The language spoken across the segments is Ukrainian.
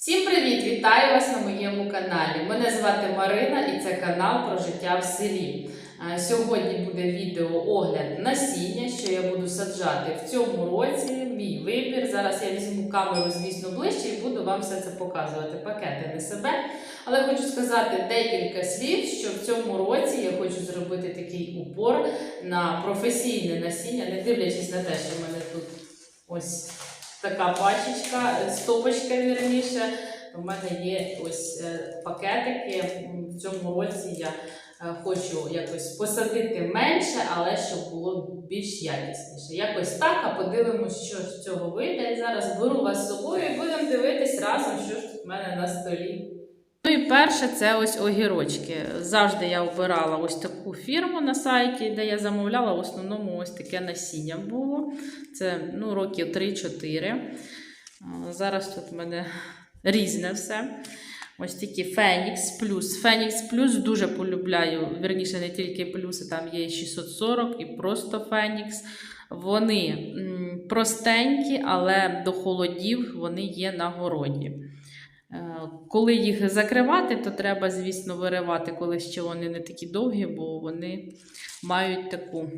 Всім привіт! Вітаю вас на моєму каналі. Мене звати Марина і це канал про життя в селі. Сьогодні буде відео огляд насіння, що я буду саджати в цьому році. Мій вибір. Зараз я візьму камеру, звісно, ближче і буду вам все це показувати. Пакети не себе. Але хочу сказати декілька слів, що в цьому році я хочу зробити такий упор на професійне насіння, не дивлячись на те, що в мене тут ось така пачечка, стопочка вірніше. У мене є ось е, пакетики. В цьому році я е, хочу якось посадити менше, але щоб було більш якісніше. Якось так, а подивимось, що з цього вийде. Зараз беру вас з собою і будемо дивитись разом, що ж тут в мене на столі. Ну і перше, це ось огірочки. Завжди я обирала ось таку фірму на сайті, де я замовляла в основному ось таке насіння було. Це ну, років 3-4. Зараз тут в мене різне все. Ось такі Фенікс Плюс. Фенікс Плюс дуже полюбляю. Вірніше, не тільки плюси, там є 640 і просто Фенікс. Вони простенькі, але до холодів вони є на городі. Е, Коли їх закривати, то треба, звісно, виривати, коли ще вони не такі довгі, бо вони мають таку е,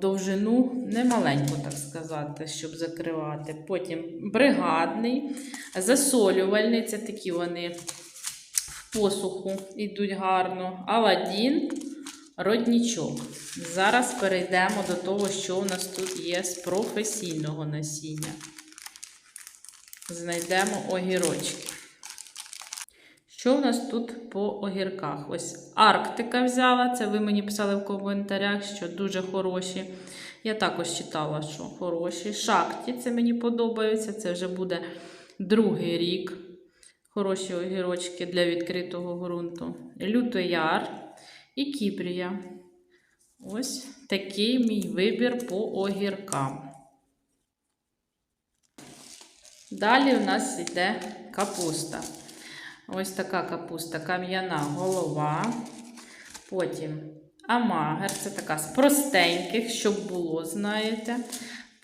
довжину немаленьку, так сказати, щоб закривати. Потім бригадний, засолювальний це такі вони в посуху йдуть гарно. Аладдін, роднічок. Зараз перейдемо до того, що у нас тут є з професійного насіння. Знайдемо огірочки. Що у нас тут по огірках? Ось Арктика взяла. Це ви мені писали в коментарях, що дуже хороші. Я також читала, що хороші. Шакті, це мені подобається. Це вже буде другий рік. Хороші огірочки для відкритого ґрунту. Лютояр і Кіпрія. Ось такий мій вибір по огіркам. Далі у нас йде капуста. Ось така капуста, кам'яна голова. Потім амагер, це така з простеньких, щоб було, знаєте.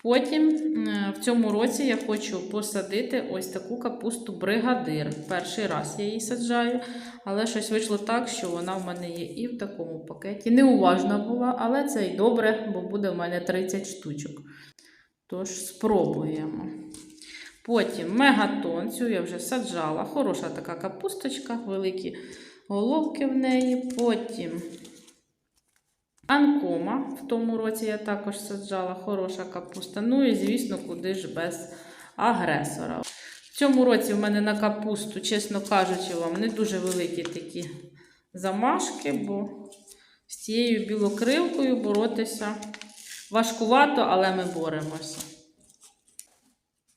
Потім в цьому році я хочу посадити ось таку капусту бригадир. Перший раз я її саджаю, але щось вийшло так, що вона в мене є і в такому пакеті. Неуважна була, але це й добре, бо буде в мене 30 штучок. Тож спробуємо. Потім мегатон, цю я вже саджала. Хороша така капусточка, великі головки в неї. Потім анкома. В тому році я також саджала хороша капуста. Ну і, звісно, куди ж без агресора. В цьому році в мене на капусту, чесно кажучи, вам не дуже великі такі замашки, бо з цією білокрилкою боротися важкувато, але ми боремося.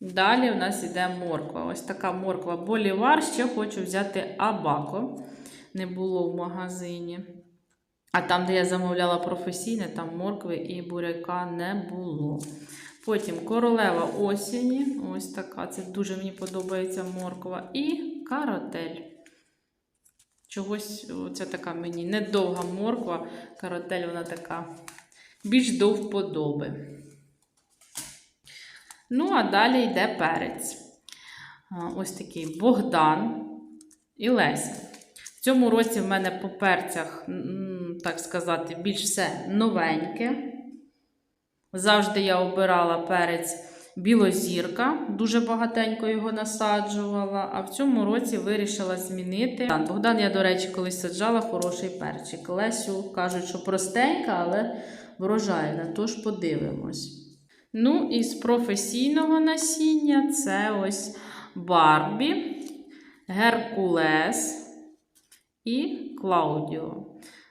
Далі у нас йде морква. Ось така морква болівар. Ще хочу взяти абако. Не було в магазині. А там, де я замовляла професійне, там моркви і буряка не було. Потім королева осені. Ось така. Це дуже мені подобається морква. І каротель. Чогось, це така мені недовга морква. Каротель, вона така більш до вподоби. Ну, а далі йде перець. Ось такий Богдан і Леся. В цьому році в мене по перцях, так сказати, більш все новеньке. Завжди я обирала перець білозірка, дуже багатенько його насаджувала. А в цьому році вирішила змінити. Богдан, я, до речі, колись саджала хороший перчик. Лесю кажуть, що простенька, але врожайна. Тож подивимось. Ну, і з професійного насіння це ось Барбі, Геркулес і Клаудіо.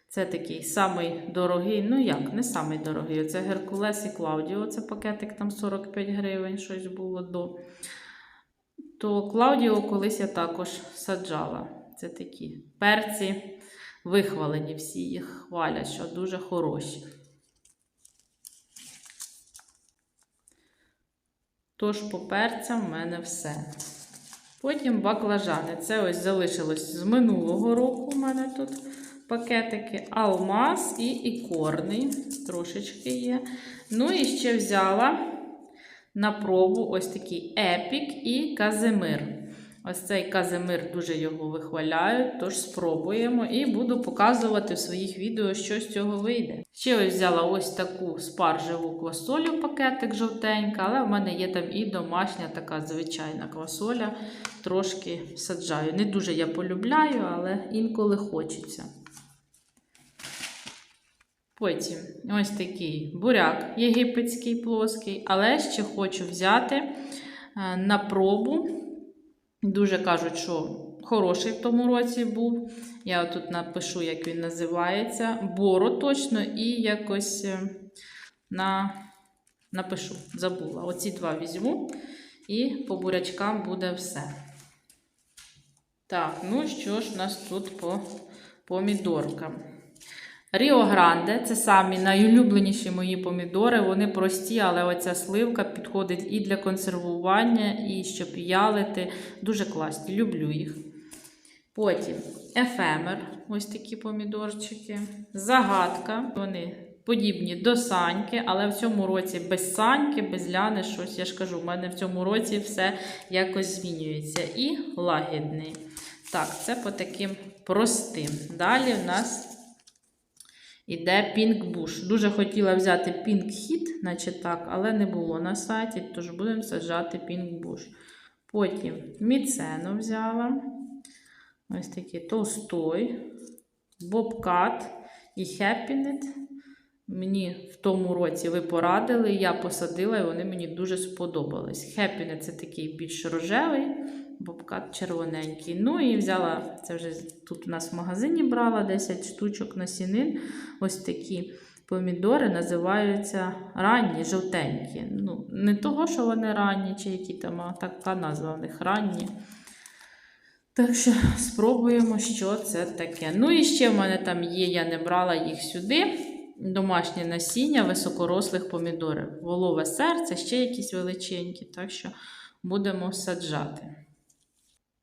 Це такий самий дорогий, ну як, не самий дорогий. Це Геркулес і Клаудіо. Це пакетик там 45 гривень, щось було до. То Клаудіо колись я також саджала. Це такі перці вихвалені, всі їх хвалять, що дуже хороші. Тож по перцям в мене все. Потім баклажани. Це ось залишилось з минулого року. У мене тут пакетики алмаз і ікорний. Трошечки є. Ну і ще взяла на пробу ось такий епік і казимир. Ось цей казимир дуже його вихваляють, тож спробуємо і буду показувати в своїх відео, що з цього вийде. Ще ось взяла ось таку спаржеву квасолю, пакетик жовтенька, але в мене є там і домашня така звичайна квасоля. Трошки саджаю. Не дуже я полюбляю, але інколи хочеться. Потім ось такий буряк єгипетський плоский, але ще хочу взяти е, на пробу. Дуже кажуть, що хороший в тому році був. Я тут напишу, як він називається. Боро точно, і якось е, на... напишу, забула. Оці два візьму, і по бурячкам буде все. Так, ну що ж у нас тут по помідоркам? Ріо Гранде це самі найулюбленіші мої помідори. Вони прості, але оця сливка підходить і для консервування, і щоб ялити. Дуже класні, люблю їх. Потім ефемер, ось такі помідорчики. Загадка. Вони подібні до саньки, але в цьому році без саньки, без ляни, щось я ж кажу, в мене в цьому році все якось змінюється. І лагідний. Так, це по таким простим. Далі в нас. Іде Pink Bush. Дуже хотіла взяти Pink Hit, наче так, але не було на сайті, тож будемо саджати Pink Bush. Потім міцену взяла. Ось такий толстой, бобкат і Happiness. Мені в тому році ви порадили, я посадила, і вони мені дуже сподобались. Happiness це такий більш рожевий, бобкат червоненький. Ну і взяла, це вже тут у нас в магазині брала 10 штучок насінин. Ось такі помідори називаються ранні, жовтенькі. Ну, Не того, що вони ранні, чи які там, а така назва в них ранні. Так що спробуємо, що це таке. Ну і ще в мене там є, я не брала їх сюди. Домашнє насіння високорослих помідорів. Волове серце, ще якісь величенькі, так що будемо саджати.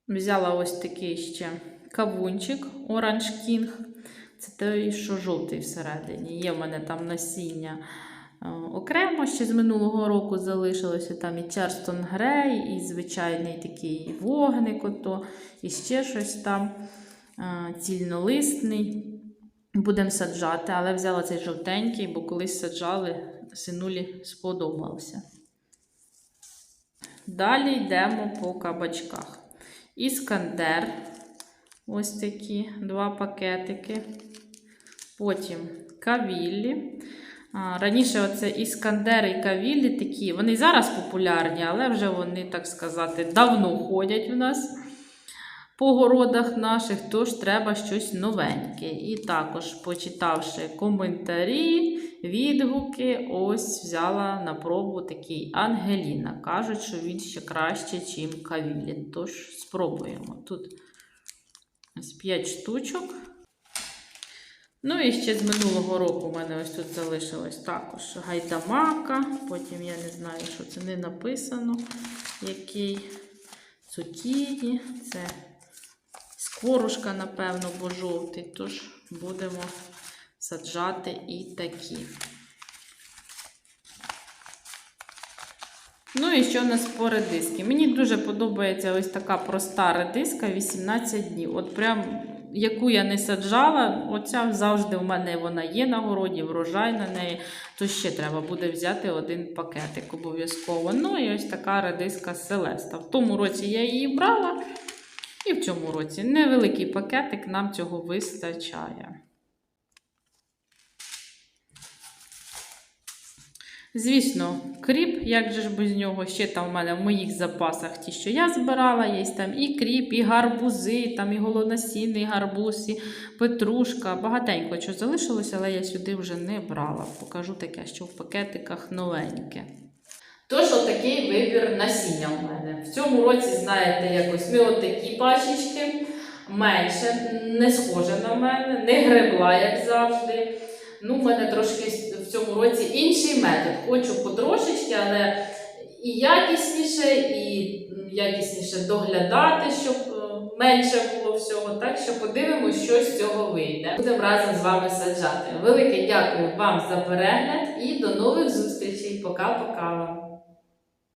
Взяла ось такий ще кавунчик Orange King. Це той, що жовтий всередині. Є в мене там насіння е, окремо ще з минулого року залишилося. Там і Черстон Грей, і звичайний такий вогник, ото, і ще щось там е, цільнолисний. Будемо саджати, але взяла цей жовтенький, бо колись саджали, синулі сподобався. Далі йдемо по кабачках. Іскандер. Ось такі два пакетики. Потім кавіллі. Раніше оце іскандери і кавіллі такі, вони зараз популярні, але вже вони, так сказати, давно ходять в нас по городах наших, тож треба щось новеньке. І також, почитавши коментарі, відгуки, ось взяла на пробу такий Ангеліна. Кажуть, що він ще краще, ніж кавілі. Тож спробуємо. Тут ось 5 штучок. Ну і ще з минулого року в мене ось тут залишилось також гайдамака. Потім я не знаю, що це не написано. Який цукіні. Це скорушка, напевно, бо жовтий. Тож будемо саджати і такі. Ну і що в нас по редиски? Мені дуже подобається ось така проста редиска 18 днів. От прям яку я не саджала, оця завжди в мене вона є на городі, врожай на неї. То ще треба буде взяти один пакетик обов'язково. Ну і ось така редиска Селеста. В тому році я її брала, і в цьому році невеликий пакетик нам цього вистачає. Звісно, кріп, як же ж без нього, ще там в мене в моїх запасах ті, що я збирала, є там і кріп, і гарбузи, там і голонасінний гарбуз, і петрушка. Багатенько що залишилося, але я сюди вже не брала. Покажу таке, що в пакетиках новеньке. Тож, отакий вибір насіння у мене. В цьому році, знаєте, якось ми отакі пачечки, менше, не схоже на мене, не гребла, як завжди. Ну, в мене трошки в цьому році інший метод. Хочу потрошечки, але і якісніше, і якісніше доглядати, щоб е, менше було всього. Так що подивимося, що з цього вийде. Будемо разом з вами саджати. Велике дякую вам за перегляд і до нових зустрічей. Пока-пока!